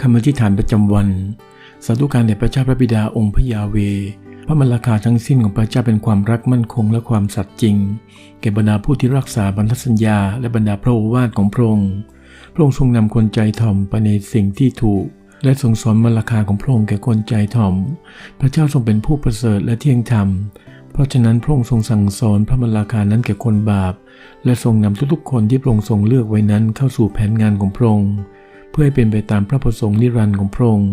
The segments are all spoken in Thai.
คำอธิษฐานประจำวัน สาธุการแด่พระเจ้าพระบิดาองค์พระยาเว พระมรรคาทั้งสิ้นของพระเจ้าเป็นความรักมั่นคงและความสัตย์จริง แก่บรรดาผู้ที่รักษาบรรทสัญญา และบรรดาพระโอวาทของพระองค์ พระองค์ทรงนำคนใจถ่อมไปในสิ่งที่ถูก และทรงสอนมรรคาของพระองค์แก่คนใจถ่อม พระเจ้าทรงเป็นผู้ประเสริฐและเที่ยงธรรม เพราะฉะนั้นพระองค์ทรงสั่งสอนพระมรรคานั้นแก่คนบาป และทรงนำทุกๆคนที่พระองค์ทรงเลือกไว้นั้นเข้าสู่แผนงานของพระองค์ เพื่อให้เป็นไปตามพระประสงค์นิรันดร์ของพระองค์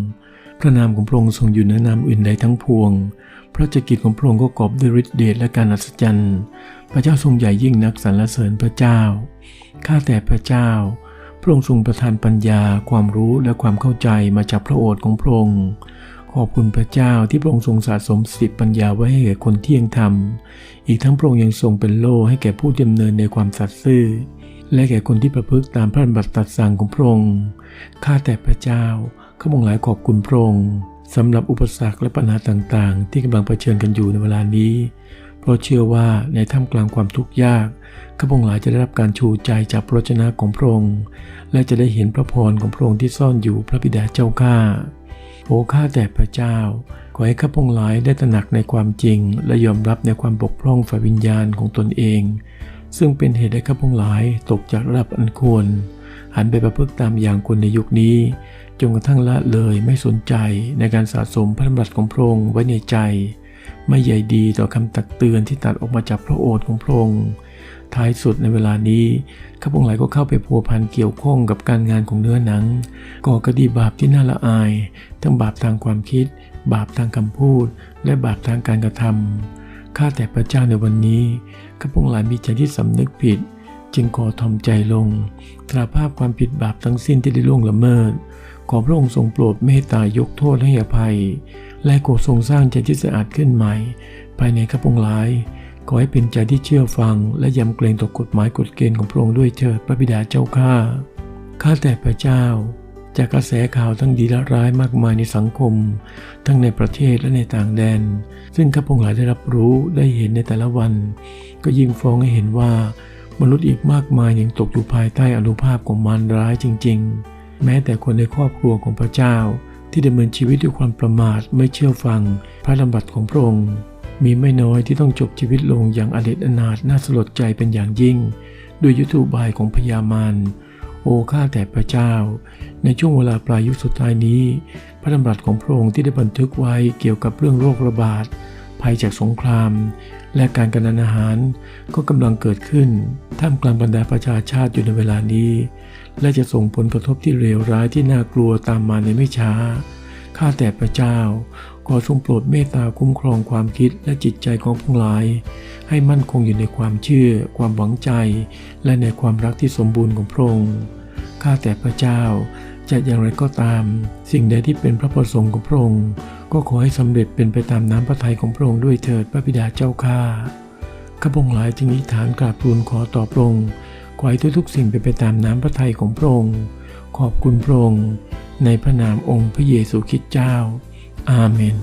พระนามของพระองค์ทรงอยู่เหนือนามอื่นใดทั้งพวง พระจักริจของพระองค์ก็กอบด้วยฤทธิเดชและการอัศจรรย์ พระเจ้าทรงใหญ่ยิ่งนักสรรเสริญพระเจ้า ข้าแต่พระเจ้า พระองค์ทรงประทานปัญญา ความรู้และความเข้าใจมาจากพระโอษฐ์ของพระองค์ขอบคุณพระเจ้าที่พระองค์ทรงสะสมสติปัญญาไว้ให้แก่คนเที่ยงธรรม อีกทั้งพระองค์ยังทรงเป็นโล่ให้แก่ผู้ดำเนินในความสัตย์ซื่อ และแก่คนที่ประพฤติตามพระบัญญัติตัดสั่งของพระองค์ ข้าแต่พระเจ้าข้าพงหลายขอบคุณพระองค์สำหรับอุปสรรคและปัญหาต่างๆ ที่กำลังเผชิญกันอยู่ในเวลานี้ เพราะเชื่อว่าในท่ามกลางความทุกข์ยากข้าพงหลายจะได้รับการชูใจจากพระวจนะของพระองค์ และจะได้เห็นพระพรของพระองค์ที่ซ่อนอยู่พระบิดาเจ้าข้าโอ้ข้าแต่พระเจ้า ขอให้ข้าพงหลายได้ตระหนักในความจริง และยอมรับในความบกพร่องฝ่ายวิญญาณของตนเอง ซึ่งเป็นเหตุให้ข้าพงหลายตกจากระดับอันควร หันไปประพฤติตามอย่างคนในยุคนี้ จนกระทั่งละเลยไม่สนใจในการสะสมพระดำรัสของพระองค์ไว้ในใจ ไม่ใหญ่ดีต่อคำตักเตือนที่ตัดออกมาจากพระโอษฐ์ของพระองค์ท้ายสุดในเวลานี้ข้าพงหลายก็เข้าไปพัวพันเกี่ยวข้องกับการงานของเนื้อหนัง ก่อคดีบาปที่น่าละอาย ทั้งบาปทางความคิด บาปทางคำพูด และบาปทางการกระทำ ข้าแต่พระเจ้าในวันนี้ข้าพงหลายมีใจที่สำนึกผิด จึงขอทอมใจลงตราภาพความผิดบาปทั้งสิ้นที่ได้ล่วงละเมิด ขอพระองค์ทรงโปรดเมตตายกโทษให้อภัย และโกรธทรงสร้างใจที่สะอาดขึ้นใหม่ ภายในข้าพงหลายขอให้เป็นใจที่เชื่อฟัง และยำเกรงต่อกฎหมายกฎเกณฑ์ของพระองค์ด้วยเถิดพระบิดาเจ้าข้า ข้าแต่พระเจ้า จากกระแสข่าวทั้งดีและร้ายมากมายในสังคม ทั้งในประเทศและในต่างแดน ซึ่งข้าพงหลายได้รับรู้ได้เห็นในแต่ละวัน ก็ยิ่งฟ้องให้เห็นว่ามนุษย์อีกมากมายยังตกอยู่ภายใต้อนุภาพของมารร้ายจริง ๆ แม้แต่คนในครอบครัวของพระเจ้า ที่ดำเนินชีวิตด้วยความประมาทไม่เชื่อฟัง พระดำรัสของพระองค์มีไม่น้อยที่ต้องจบชีวิตลงอย่างอเด็ดอนาถน่าสลดใจเป็นอย่างยิ่ง ด้วยยุทธบายของพญามาร โอ้ข้าแต่พระเจ้า ในช่วงเวลาปลายยุคสุดท้ายนี้ พระดำรัสของพระองค์ที่ได้บันทึกไว้เกี่ยวกับเรื่องโรคระบาด ภัยจากสงคราม และการกันอาหาร ก็กำลังเกิดขึ้น ท่ามกลางบรรดาประชาชาติอยู่ในเวลานี้ และจะส่งผลกระทบที่เลวร้ายที่น่ากลัวตามมาในไม่ช้า ข้าแต่พระเจ้า ขอทรงโปรดเมตตาคุ้มครองความคิดและจิตใจของพวกหลาย ให้มั่นคงอยู่ในความเชื่อ ความหวังใจ และในความรักที่สมบูรณ์ของพระองค์ข้าแต่พระเจ้าจะอย่างไรก็ตาม สิ่งใดที่เป็นพระประสงค์ของพระองค์ ก็ขอให้สำเร็จเป็นไปตามน้ำพระทัยของพระองค์ด้วยเถิดพระบิดาเจ้าข้าข้าพงหลายจึงอิฐานกราบทูลขอต่อพระองค์ขอให้ทุกๆสิ่งเป็นไปตามน้ำพระทัยของพระองค์ขอบคุณพระองค์ ในพระนามองค์พระเยซูคริสต์เจ้า อาเมน